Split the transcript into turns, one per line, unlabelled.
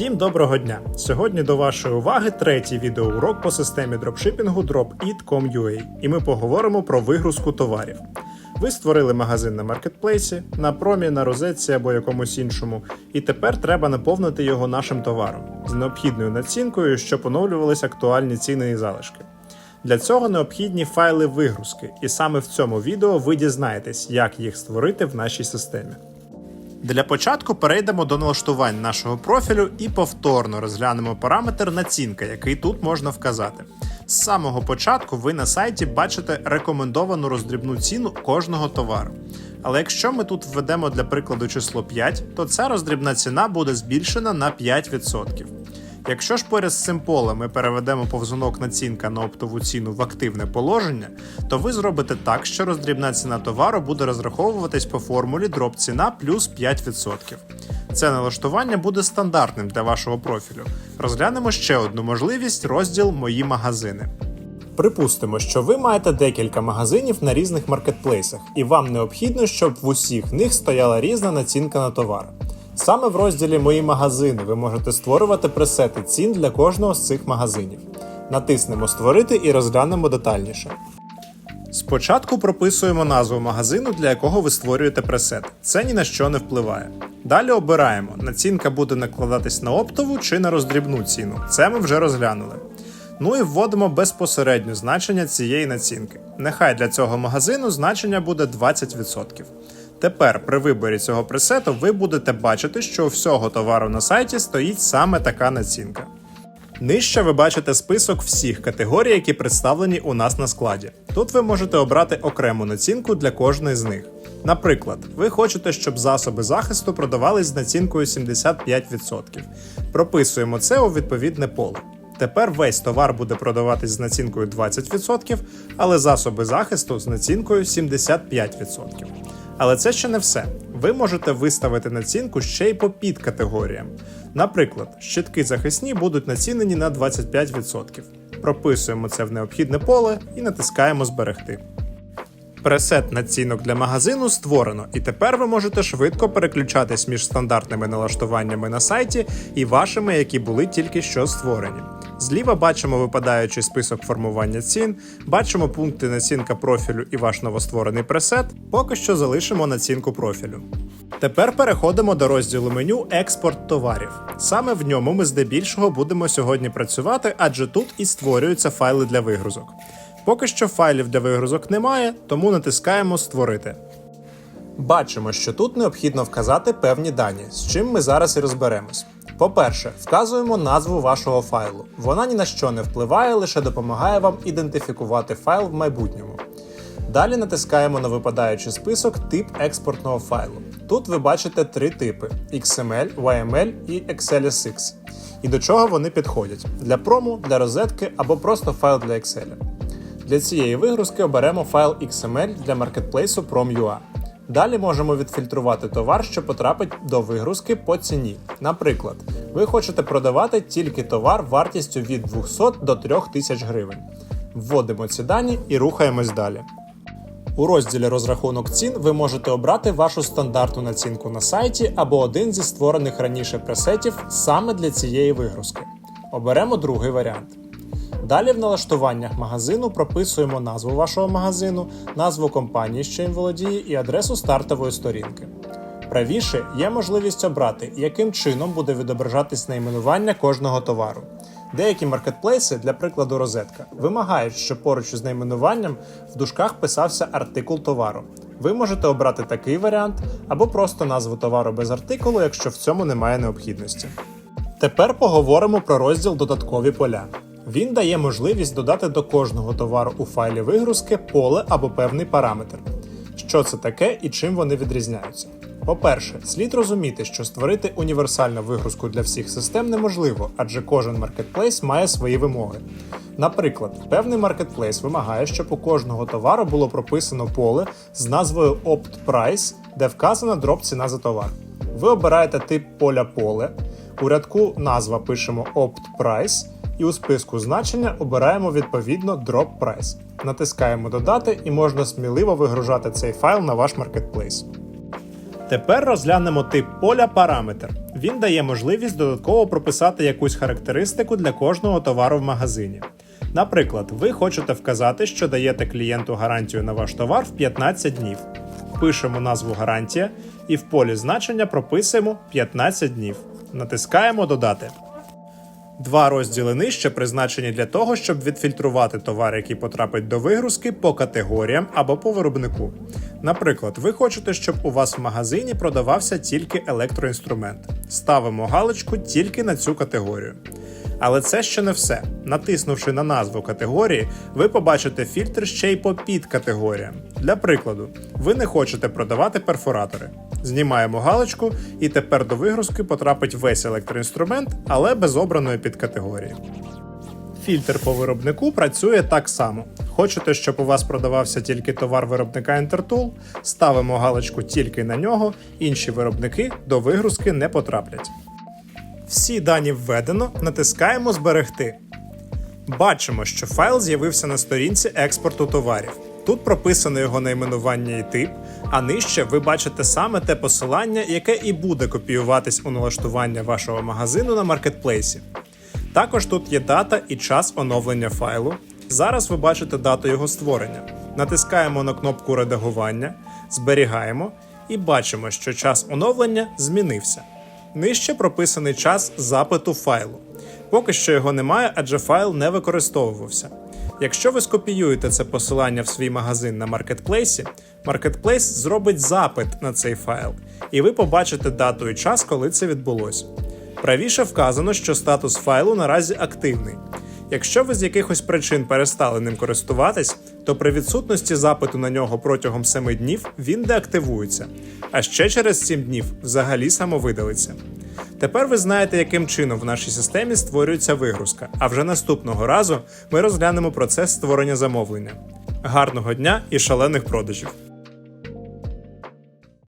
Всім доброго дня! Сьогодні до вашої уваги третій відеоурок по системі дропшипінгу Dropit.com.ua і ми поговоримо про вигрузку товарів. Ви створили магазин на маркетплейсі, на промі, на розетці або якомусь іншому, і тепер треба наповнити його нашим товаром з необхідною націнкою, щоб оновлювались актуальні ціни і залишки. Для цього необхідні файли вигрузки, і саме в цьому відео ви дізнаєтесь, як їх створити в нашій системі. Для початку перейдемо до налаштувань нашого профілю і повторно розглянемо параметр націнка, який тут можна вказати. З самого початку ви на сайті бачите рекомендовану роздрібну ціну кожного товару. Але якщо ми тут введемо для прикладу число 5, то ця роздрібна ціна буде збільшена на 5%. Якщо ж поряд з цим полем ми переведемо повзунок націнка на оптову ціну в активне положення, то ви зробите так, що роздрібна ціна товару буде розраховуватись по формулі дроп ціна плюс 5%. Це налаштування буде стандартним для вашого профілю. Розглянемо ще одну можливість розділ Мої магазини. Припустимо, що ви маєте декілька магазинів на різних маркетплейсах, і вам необхідно, щоб в усіх них стояла різна націнка на товар. Саме в розділі Мої магазини ви можете створювати пресети цін для кожного з цих магазинів. Натиснемо Створити і розглянемо детальніше. Спочатку прописуємо назву магазину, для якого ви створюєте пресет. Це ні на що не впливає. Далі обираємо, націнка буде накладатись на оптову чи на роздрібну ціну. Це ми вже розглянули. Ну і вводимо безпосередньо значення цієї націнки. Нехай для цього магазину значення буде 20%. Тепер при виборі цього пресету ви будете бачити, що у всього товару на сайті стоїть саме така націнка. Нижче ви бачите список всіх категорій, які представлені у нас на складі. Тут ви можете обрати окрему націнку для кожної з них. Наприклад, ви хочете, щоб засоби захисту продавались з націнкою 75%. Прописуємо це у відповідне поле. Тепер весь товар буде продаватись з націнкою 20%, але засоби захисту з націнкою 75%. Але це ще не все. Ви можете виставити націнку ще й по підкатегоріям. Наприклад, щитки захисні будуть націнені на 25%. Прописуємо це в необхідне поле і натискаємо Зберегти. Пресет націнок для магазину створено, і тепер ви можете швидко переключатись між стандартними налаштуваннями на сайті і вашими, які були тільки що створені. Зліва бачимо випадаючий список формування цін, бачимо пункти націнка профілю і ваш новостворений пресет. Поки що залишимо націнку профілю. Тепер переходимо до розділу меню Експорт товарів. Саме в ньому ми здебільшого будемо сьогодні працювати, адже тут і створюються файли для вигрузок. Поки що файлів для вигрузок немає, тому натискаємо Створити. Бачимо, що тут необхідно вказати певні дані, з чим ми зараз і розберемось. По-перше, вказуємо назву вашого файлу. Вона ні на що не впливає, лише допомагає вам ідентифікувати файл в майбутньому. Далі натискаємо на випадаючий список тип експортного файлу. Тут ви бачите три типи: XML, YML і XLSX. І до чого вони підходять: для прому, для розетки або просто файл для Excel. Для цієї вигрузки оберемо файл XML для маркетплейсу Prom.ua. Далі можемо відфільтрувати товар, що потрапить до вигрузки по ціні. Наприклад, ви хочете продавати тільки товар вартістю від 200 до 3000 гривень. Вводимо ці дані і рухаємось далі. У розділі Розрахунок цін ви можете обрати вашу стандартну націнку на сайті або один зі створених раніше пресетів саме для цієї вигрузки. Оберемо другий варіант. Далі в налаштуваннях магазину прописуємо назву вашого магазину, назву компанії, що їм володіє, і адресу стартової сторінки. Правіше є можливість обрати, яким чином буде відображатись найменування кожного товару. Деякі маркетплейси, для прикладу розетка, вимагають, щоб поруч із найменуванням в дужках писався артикул товару. Ви можете обрати такий варіант або просто назву товару без артикулу, якщо в цьому немає необхідності. Тепер поговоримо про розділ Додаткові поля. Він дає можливість додати до кожного товару у файлі вигрузки поле або певний параметр. Що це таке і чим вони відрізняються? По-перше, слід розуміти, що створити універсальну вигрузку для всіх систем неможливо, адже кожен маркетплейс має свої вимоги. Наприклад, певний маркетплейс вимагає, щоб у кожного товару було прописано поле з назвою Opt Price, де вказана дроп ціна за товар. Ви обираєте тип поля поле, у рядку назва пишемо Opt Price і у списку значення обираємо відповідно Drop Price. Натискаємо Додати і можна сміливо вигружати цей файл на ваш маркетплейс. Тепер розглянемо тип поля параметр. Він дає можливість додатково прописати якусь характеристику для кожного товару в магазині. Наприклад, ви хочете вказати, що даєте клієнту гарантію на ваш товар в 15 днів. Пишемо назву гарантія і в полі значення прописуємо 15 днів. Натискаємо Додати. Два розділи нижче призначені для того, щоб відфільтрувати товар, який потрапить до вигрузки по категоріям або по виробнику. Наприклад, ви хочете, щоб у вас в магазині продавався тільки електроінструмент. Ставимо галочку тільки на цю категорію. Але це ще не все. Натиснувши на назву категорії, ви побачите фільтр ще й по підкатегоріям. Для прикладу, ви не хочете продавати перфоратори. Знімаємо галочку, і тепер до вигрузки потрапить весь електроінструмент, але без обраної підкатегорії. Фільтр по виробнику працює так само. Хочете, щоб у вас продавався тільки товар виробника Intertool? Ставимо галочку тільки на нього, інші виробники до вигрузки не потраплять. Всі дані введено, натискаємо Зберегти. Бачимо, що файл з'явився на сторінці експорту товарів. Тут прописано його найменування і тип, а нижче ви бачите саме те посилання, яке і буде копіюватись у налаштування вашого магазину на маркетплейсі. Також тут є дата і час оновлення файлу. Зараз ви бачите дату його створення. Натискаємо на кнопку редагування, зберігаємо і бачимо, що час оновлення змінився. Нижче прописаний час запиту файлу. Поки що його немає, адже файл не використовувався. Якщо ви скопіюєте це посилання в свій магазин на маркетплейсі, маркетплейс зробить запит на цей файл, і ви побачите дату і час, коли це відбулося. Правіше вказано, що статус файлу наразі активний. Якщо ви з якихось причин перестали ним користуватись, то при відсутності запиту на нього протягом 7 днів він деактивується, а ще через 7 днів взагалі самовидалиться. Тепер ви знаєте, яким чином в нашій системі створюється вигрузка, а вже наступного разу ми розглянемо процес створення замовлення. Гарного дня і шалених продажів!